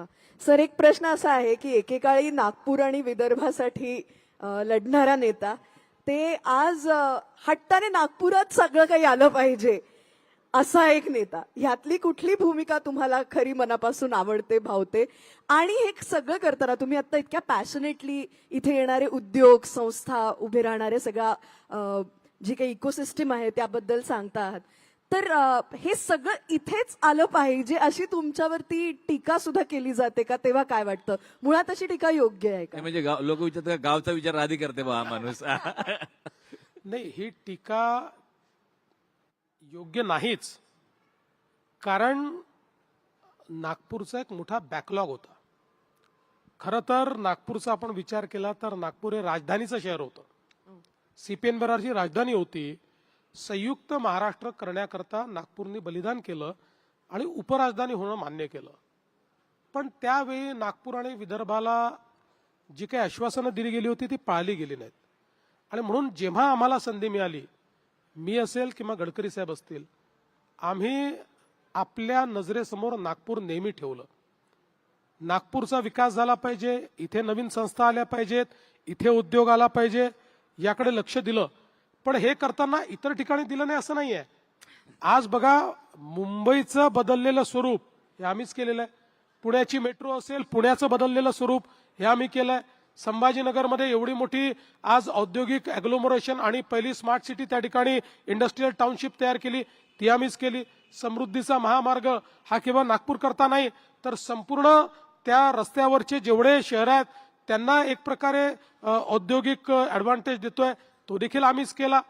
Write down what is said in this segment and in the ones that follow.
वा. सर एक प्रश्न असा आहे की एकेकाळी नागपूर आणि विदर्भासाठी लढणारा नेता ते आज हट्टाने नागपुरात सगळं काही आलं पाहिजे असा एक नेता. ह्यातली कुठली भूमिका तुम्हाला खरी मनापासून आवडते भावते? आणि हे सगळं करताना तुम्ही आता इतक्या पॅशनेटली इथे येणारे उद्योग संस्था उभे राहणारे सगळा जी काही इकोसिस्टीम आहे त्याबद्दल सांगता आहात. तर हे सगळं इथेच आलं पाहिजे अशी तुमच्यावरती टीका सुद्धा केली जाते का? तेव्हा काय वाटतं? मुळात अशी टीका योग्य आहे का? म्हणजे लोक विचारतात गावचा विचार आधी करते बा हा माणूस. नाही ही टीका योग्य नाहीच. कारण नागपूरचा एक मोठा बॅकलॉग होता. खरं तर नागपूरचा आपण विचार केला तर नागपूर हे राजधानीचं शहर होतं. सीपीएन बरारची राजधानी होती. संयुक्त महाराष्ट्र करण्याकरता नागपूरने बलिदान केलं आणि उपराजधानी होणं मान्य केलं. पण त्यावेळी नागपूर आणि विदर्भाला जी काही आश्वासनं दिली गेली होती ती पाळली गेली नाहीत. आणि म्हणून जेव्हा आम्हाला संधी मिळाली मी असेल किंवा गडकरी साहेब असतील आम्ही आपल्या नजरेसमोर नागपूर नेहमी ठेवलं. नागपूरचा विकास झाला पाहिजे इथे नवीन संस्था आल्या पाहिजेत इथे उद्योग आला पाहिजे याकडे लक्ष दिलं. पण हे करताना इतर ठिकाणी दिलं नाही असं नाहीये. आज बघा मुंबईचं बदललेलं स्वरूप हे आम्हीच केलेलं आहे. पुण्याची मेट्रो असेल पुण्याचं बदललेलं स्वरूप हे आम्ही केलं आहे संभाजीनगरमध्ये एवढी मोठी आज औद्योगिक अॅग्लोमोरेशन आणि पहिली स्मार्ट सिटी त्या ठिकाणी इंडस्ट्रीयल टाउनशिप तयार केली ती आम्हीच केली. समृद्धीचा महामार्ग हा केवळ नागपूर करता नाही तर संपूर्ण त्या रस्त्यावरचे जेवढे शहर आहेत त्यांना एक प्रकारे औद्योगिक ऍडव्हान्टेज देतोय. तो देखील आम्हीच केला.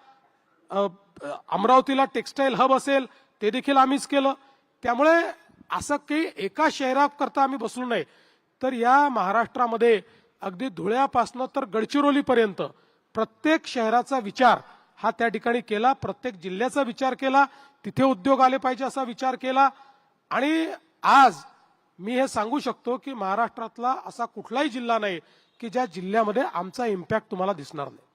अमरावतीला टेक्स्टाईल हब असेल ते देखील आम्हीच केलं. त्यामुळे असं काही एका शहराकरता आम्ही बसलो नाही. तर या महाराष्ट्रामध्ये अगदी धुळ्यापासनं तर गडचिरोलीपर्यंत प्रत्येक शहराचा विचार हा त्या ठिकाणी केला प्रत्येक जिल्ह्याचा विचार केला तिथे उद्योग आले पाहिजे असा विचार केला. आणि आज मी हे सांगू शकतो की महाराष्ट्रातला असा कुठलाही जिल्हा नाही की ज्या जिल्ह्यामध्ये आमचा इम्पॅक्ट तुम्हाला दिसणार नाही.